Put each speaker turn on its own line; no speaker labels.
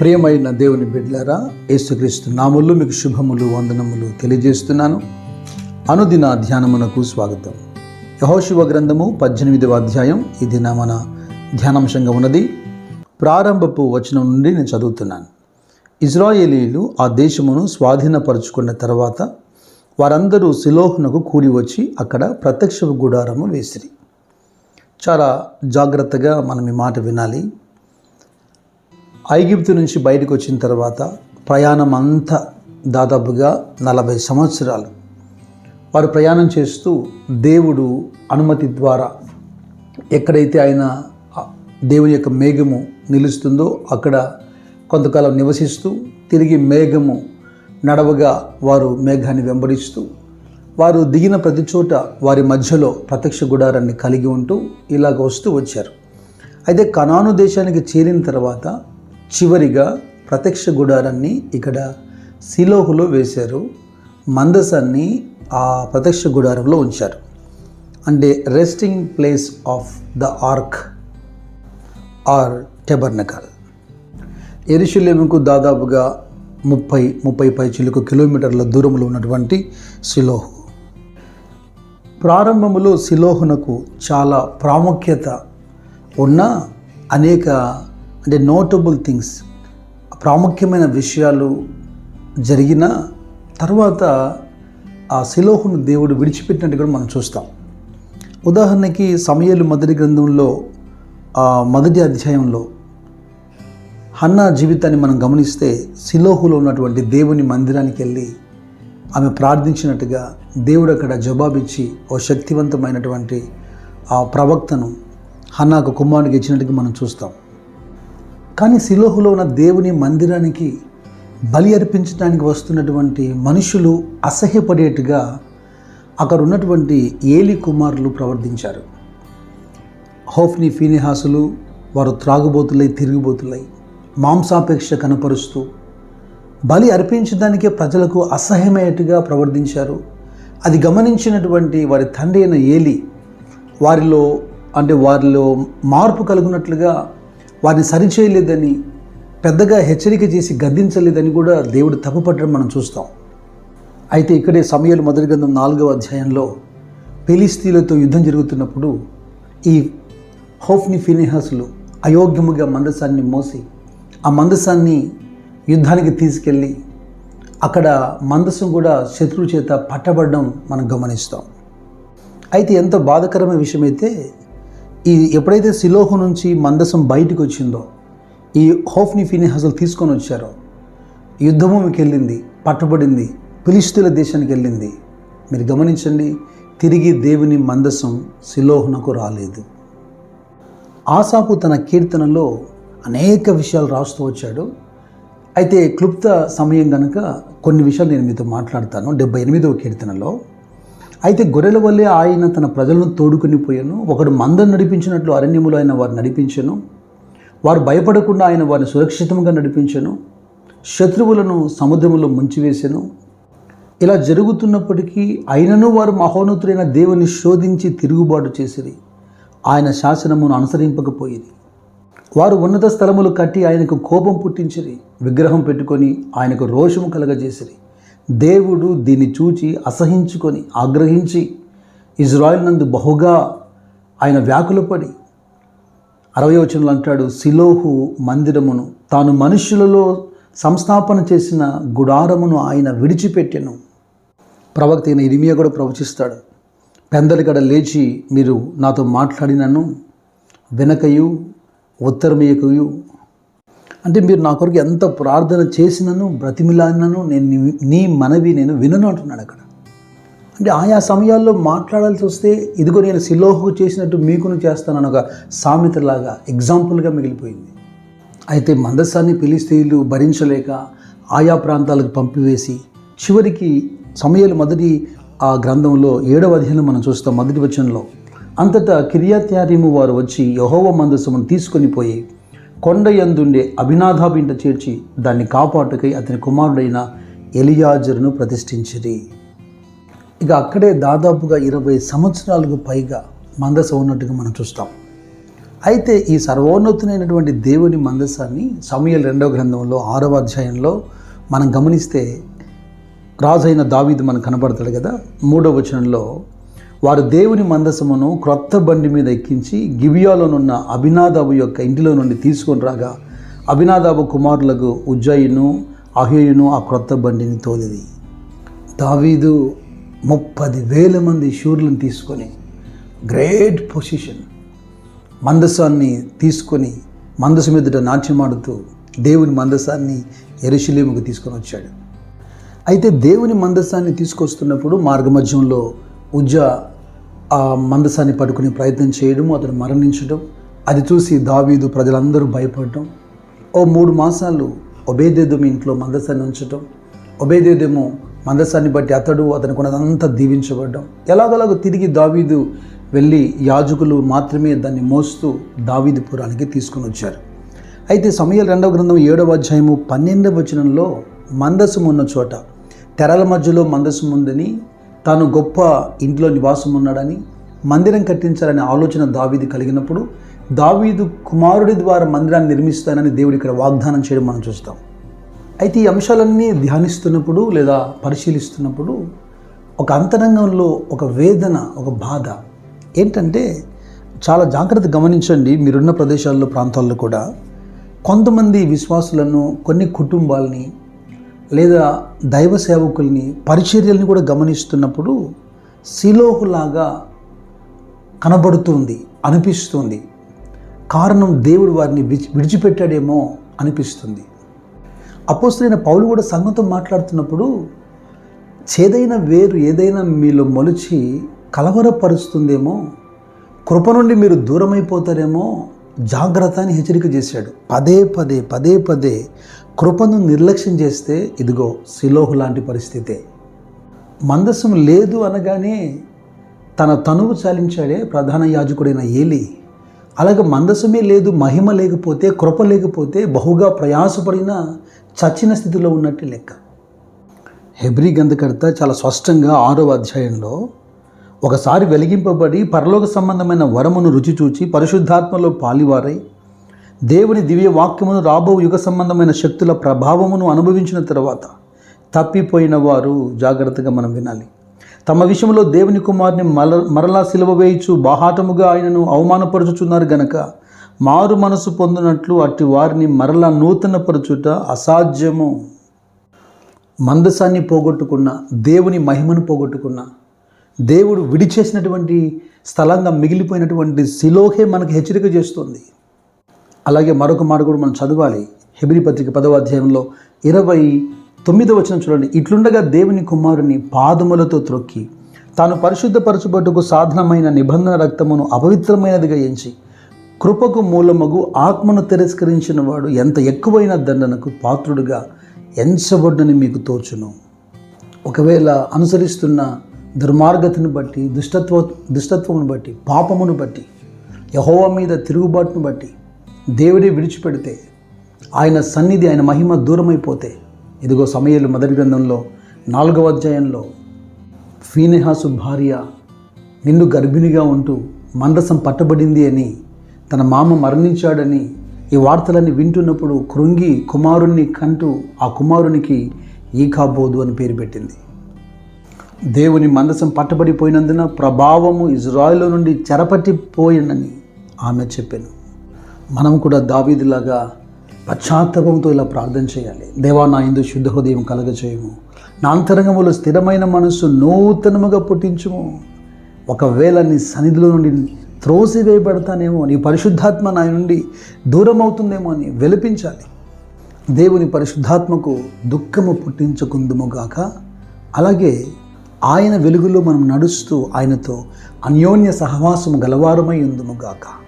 ప్రియమైన దేవుని బిడ్లారా యేసుక్రీస్తు నాములు మీకు శుభములు వందనములు తెలియజేస్తున్నాను. అనుదిన ధ్యానమునకు స్వాగతం. యహోశివ గ్రంథము పద్దెనిమిదవ అధ్యాయం. ఇది నా మన ధ్యానాంశంగా ఉన్నది. ప్రారంభపు వచనం నుండి నేను చదువుతున్నాను. ఇజ్రాయేలీలు ఆ దేశమును స్వాధీనపరుచుకున్న తర్వాత వారందరూ సిలోహునకు కూడి వచ్చి అక్కడ ప్రత్యక్ష గుడారము వేసిరి. చాలా జాగ్రత్తగా మనం ఈ మాట వినాలి. ఐగిప్తు నుంచి బయటకు వచ్చిన తర్వాత ప్రయాణం అంతా దాదాపుగా నలభై సంవత్సరాలు. వారు ప్రయాణం చేస్తూ దేవుడు అనుమతి ద్వారా ఎక్కడైతే ఆయన దేవుని యొక్క మేఘము నిలుస్తుందో అక్కడ కొంతకాలం నివసిస్తూ తిరిగి మేఘము నడవగా వారు మేఘాన్ని వెంబడిస్తూ వారు దిగిన ప్రతి చోట వారి మధ్యలో ప్రత్యక్ష గుడారాన్ని కలిగి ఉంటూ ఇలాగ వస్తూ వచ్చారు. అయితే కనాను దేశానికి చేరిన తర్వాత చివరిగా ప్రత్యక్ష గుడారాన్ని ఇక్కడ సిలోహులో వేశారు. మందసాన్ని ఆ ప్రత్యక్ష గుడారంలో ఉంచారు. అంటే resting place of the ark or tabernacle. ఎరుషులేముకు దాదాపుగా ముప్పై ముప్పై పై చిలుకు కిలోమీటర్ల దూరంలో ఉన్నటువంటి సిలోహు. ప్రారంభములో సిలోహునకు చాలా ప్రాముఖ్యత ఉన్న అనేక అంటే నోటబుల్ థింగ్స్ ప్రాముఖ్యమైన విషయాలు జరిగిన తర్వాత ఆ శిలోహును దేవుడు విడిచిపెట్టినట్టు కూడా మనం చూస్తాం. ఉదాహరణకి సమయలు మొదటి గ్రంథంలో ఆ మొదటి అధ్యాయంలో హన్నా జీవితాన్ని మనం గమనిస్తే సిలోహులో ఉన్నటువంటి దేవుని మందిరానికి వెళ్ళి ఆమె ప్రార్థించినట్టుగా దేవుడు అక్కడ జవాబిచ్చి ఓ శక్తివంతమైనటువంటి ఆ ప్రవక్తను హన్నాకు కుమారునికి ఇచ్చినట్టుగా మనం చూస్తాం. కానీ సిలోహులో ఉన్న దేవుని మందిరానికి బలి అర్పించడానికి వస్తున్నటువంటి మనుషులు అసహ్యపడేట్టుగా అక్కడ ఉన్నటువంటి ఏలి కుమారులు ప్రవర్తించారు. హోఫ్ని ఫీనిహాసులు వారు త్రాగుబోతులై తిరిగిబోతులై మాంసాపేక్ష కనపరుస్తూ బలి అర్పించడానికే ప్రజలకు అసహ్యమయ్యేట్టుగా ప్రవర్తించారు. అది గమనించినటువంటి వారి తండ్రి అయిన ఏలి వారిలో అంటే వారిలో మార్పు కలుగునట్లుగా వారిని సరిచేయలేదని పెద్దగా హెచ్చరిక చేసి గద్దించలేదని కూడా దేవుడు తప్పుపట్టడం మనం చూస్తాం. అయితే ఇక్కడే సమయాలు మొదటి గ్రంథం నాలుగవ అధ్యాయంలో పెలిస్తీలతో యుద్ధం జరుగుతున్నప్పుడు ఈ హోఫ్ని ఫినిహాసులు అయోగ్యముగా మందసాన్ని మోసి ఆ మందసాన్ని యుద్ధానికి తీసుకెళ్ళి అక్కడ మందసం కూడా శత్రువు చేత పట్టబడడం మనం గమనిస్తాం. అయితే ఎంతో బాధకరమైన విషయం అయితే ఈ ఎప్పుడైతే సిలోహు నుంచి మందసం బయటకు వచ్చిందో ఈ హోఫ్ని ఫినిహాసులు తీసుకొని వచ్చారో యుద్ధభూమికి వెళ్ళింది పట్టుబడింది పిలిస్తుల దేశానికి వెళ్ళింది. మీరు గమనించండి తిరిగి దేవుని మందసం సిలోహునకు రాలేదు. ఆసాపు తన కీర్తనలో అనేక విషయాలు రాస్తూ వచ్చాడు. అయితే క్లుప్త సమయం కనుక కొన్ని విషయాలు నేను మీతో మాట్లాడతాను. డెబ్బై ఎనిమిదవ కీర్తనలో అయితే గొర్రెల వల్లే ఆయన తన ప్రజలను తోడుకొని పోయాను. ఒకడు మందం నడిపించినట్లు అరణ్యములో ఆయన వారు నడిపించాను. వారు భయపడకుండా ఆయన వారిని సురక్షితంగా నడిపించాను. శత్రువులను సముద్రములో ముంచివేశాను. ఇలా జరుగుతున్నప్పటికీ అయినను వారు మహోన్నతుడైన దేవుని శోధించి తిరుగుబాటు చేసిరి. ఆయన శాసనమును అనుసరింపకపోయింది వారు ఉన్నత స్థలములు కట్టి ఆయనకు కోపం పుట్టించిరి. విగ్రహం పెట్టుకొని ఆయనకు రోషము కలగజేసిరి. దేవుడు దీన్ని చూచి అసహించుకొని ఆగ్రహించి ఇజ్రాయిల్ నందు బహుగా ఆయన వ్యాకులపడి అరవై వచనంలో అంటాడు సిలోహు మందిరమును తాను మనుషులలో సంస్థాపన చేసిన గుడారమును ఆయన విడిచిపెట్టెను. ప్రవక్త అయిన ఇరిమియా కూడా ప్రవచిస్తాడు పెందలికడ లేచి మీరు నాతో మాట్లాడినను వెనకయు ఉత్తరమీయకయు అంటే మీరు నా కొరకు ఎంత ప్రార్థన చేసినను బ్రతిమిలానను నేను నీ- మనవి నేను వినను అంటున్నాడు అక్కడ. అంటే ఆయా సమయాల్లో మాట్లాడాల్సి వస్తే ఇదిగో నేను సిలోహు చేసినట్టు మీకును చేస్తానని ఒక సామెతలాగా ఎగ్జాంపుల్గా మిగిలిపోయింది. అయితే మందస్సాన్ని పిలిస్తీయులు భరించలేక ఆయా ప్రాంతాలకు పంపివేసి చివరికి సమయాలు మొదటి ఆ గ్రంథంలో ఏడవ అధ్యాయం మనం చూస్తాం మొదటి వచనంలో. అంతటా కిర్యాత్యారీము వారు వచ్చి యహోవ మందస్సును తీసుకొని పోయి కొండ యందుండే అభినాథాబింట చేర్చి దాన్ని కాపాటుకై అతని కుమారుడైన ఎలియాజరును ప్రతిష్ఠించిరి. ఇక అక్కడే దాదాపుగా ఇరవై సంవత్సరాలకు పైగా మందస ఉన్నట్టుగా మనం చూస్తాం. అయితే ఈ సర్వోన్నతునైనటువంటి దేవుని మందసాన్ని సమయల్ రెండవ గ్రంథంలో ఆరవ అధ్యాయంలో మనం గమనిస్తే రాజైన దావీదు మనకు కనబడతాడు కదా మూడవ వచనంలో వారు దేవుని మందసమును క్రొత్త బండి మీద ఎక్కించి గిబియాలోనున్న అభినాదాబు యొక్క ఇంటిలో నుండి తీసుకొని రాగా అభినాదాబు కుమారులకు ఉజ్జయును అహేయును ఆ క్రొత్త బండిని తోలిది. దావీదు ముప్పది వేల మంది షూర్లను తీసుకొని గ్రేట్ పొజిషన్ మందసాన్ని తీసుకొని మందసం ఎదుట నాట్యమాడుతూ దేవుని మందసాన్ని ఎరుశలేముకు తీసుకొని వచ్చాడు. అయితే దేవుని మందసాన్ని తీసుకొస్తున్నప్పుడు మార్గమధ్యంలో ఉజ్జ ఆ మందసాన్ని పట్టుకునే ప్రయత్నం చేయడం అతను మరణించడం అది చూసి దావీదు ప్రజలందరూ భయపడటం ఓ మూడు మాసాలు ఒబేదేదము ఇంట్లో మందసాన్ని ఉంచటం ఒబేదేదేమో మందసాన్ని బట్టి అతడు అతను కొన్నదంతా దీవించబడ్డం. ఎలాగలాగో తిరిగి దావీదు వెళ్ళి యాజకులు మాత్రమే దాన్ని మోస్తూ దావీదుపురానికి తీసుకొని వచ్చారు. అయితే సమయాల రెండవ గ్రంథం ఏడవ అధ్యాయము పన్నెండవ వచనంలో మందసం ఉన్న చోట తెరల మధ్యలో మందసం ఉందని తాను గొప్ప ఇంట్లో నివాసం ఉన్నాడని మందిరం కట్టించాలనే ఆలోచన దావీది కలిగినప్పుడు దావీదు కుమారుడి ద్వారా మందిరాన్ని నిర్మిస్తానని దేవుడు ఇక్కడ వాగ్దానం చేయడం మనం చూస్తాం. అయితే ఈ అంశాలన్నీ ధ్యానిస్తున్నప్పుడు లేదా పరిశీలిస్తున్నప్పుడు ఒక అంతరంగంలో ఒక వేదన ఒక బాధ ఏంటంటే చాలా జాగ్రత్త గమనించండి మీరున్న ప్రదేశాల్లో ప్రాంతాల్లో కూడా. కొంతమంది విశ్వాసులను కొన్ని కుటుంబాలని లేదా దైవ సేవకుల్ని పరిచర్యల్ని కూడా గమనిస్తున్నప్పుడు శిలోహులాగా కనబడుతుంది అనిపిస్తుంది. కారణం దేవుడు వారిని విడిచి విడిచిపెట్టాడేమో అనిపిస్తుంది. అపోస్తులైన పౌలు కూడా సంఘంతో మాట్లాడుతున్నప్పుడు చేదైన వేరు ఏదైనా మీలో మొలిచి కలవరపరుస్తుందేమో కృప నుండి మీరు దూరమైపోతారేమో జాగ్రత్త అని హెచ్చరిక చేశాడు. పదే పదే పదే పదే కృపను నిర్లక్ష్యం చేస్తే ఇదిగో సిలోహు లాంటి పరిస్థితే. మందసం లేదు అనగానే తన తనువు చాలించాడే ప్రధాన యాజకుడైన ఏలి. అలాగే మందసమే లేదు మహిమ లేకపోతే కృప లేకపోతే బహుగా ప్రయాసపడిన చచ్చిన స్థితిలో ఉన్నట్టు లెక్క. హెబ్రి గంధకర్త చాలా స్పష్టంగా ఆరో అధ్యాయంలో ఒకసారి వెలిగింపబడి పరలోక సంబంధమైన వరమును రుచి చూచి పరిశుద్ధాత్మలో పాలివారై దేవుని దివ్య వాక్యమును రాబో యుగ సంబంధమైన శక్తుల ప్రభావమును అనుభవించిన తర్వాత తప్పిపోయిన వారు జాగ్రత్తగా మనం వినాలి. తమ విషయంలో దేవుని కుమార్ని మల మరలా సిలువ వేయిచు బాహాటముగా ఆయనను అవమానపరుచుచున్నారు గనక మారు మనసు పొందినట్లు అట్టి వారిని మరలా నూతనపరచుట అసాధ్యము. మందసాన్ని పోగొట్టుకున్న దేవుని మహిమను పోగొట్టుకున్న దేవుడు విడిచేసినటువంటి స్థలంగా మిగిలిపోయినటువంటి శిలోహే మనకు హెచ్చరిక చేస్తుంది. అలాగే మరొక మాట కూడా మనం చదవాలి. హెబ్రి పత్రిక పదవ అధ్యాయంలో ఇరవై తొమ్మిదవ వచ్చిన చూడండి. ఇట్లుండగా దేవుని కుమారుని పాదములతో త్రొక్కి తాను పరిశుద్ధపరచుబట్టుకు సాధనమైన నిబంధన రక్తమును అపవిత్రమైనదిగా ఎంచి కృపకు మూలమగు ఆత్మను తిరస్కరించిన వాడు ఎంత ఎక్కువైన దండనకు పాత్రుడుగా ఎంచబడ్డని మీకు తోచును. ఒకవేళ అనుసరిస్తున్న దుర్మార్గతను బట్టి దుష్టత్వ దుష్టత్వమును బట్టి పాపమును బట్టి యహోవ మీద తిరుగుబాటును బట్టి దేవుడే విడిచిపెడితే ఆయన సన్నిధి ఆయన మహిమ దూరమైపోతే. ఇదిగో సమయలు మొదటి గ్రంథంలో నాలుగవ అధ్యాయంలో ఫీనెహాసు భార్య నిండు గర్భిణిగా ఉంటూ మందసం పట్టబడింది అని తన మామ మరణించాడని ఈ వార్తలన్నీ వింటున్నప్పుడు కృంగి కుమారుణ్ణి కంటూ ఆ కుమారునికి ఈకాబోదు అని పేరు పెట్టింది. దేవుని మందసం పట్టబడిపోయినందున ప్రభావము ఇజ్రాయిల్ నుండి చెరపట్టిపోయినని ఆమె చెప్పాను. మనం కూడా దావీదులాగా పశ్చాత్తాపంతో ఇలా ప్రార్థన చేయాలి. దేవా నా ఇందు శుద్ధ హృదయం కలగచేయము నా అంతరంగంలో స్థిరమైన మనస్సు నూతనముగా పుట్టించుము. ఒకవేళ నీ సన్నిధిలో నుండి త్రోసివేయబడతానేమో నీ పరిశుద్ధాత్మ నా నుండి దూరం అవుతుందేమో అని వెలిపించాలి. దేవుని పరిశుద్ధాత్మకు దుఃఖము పుట్టించుకుందుముగాక అలాగే ఆయన వెలుగులో మనం నడుస్తూ ఆయనతో అన్యోన్య సహవాసము గలవారమై ఉందుముగాక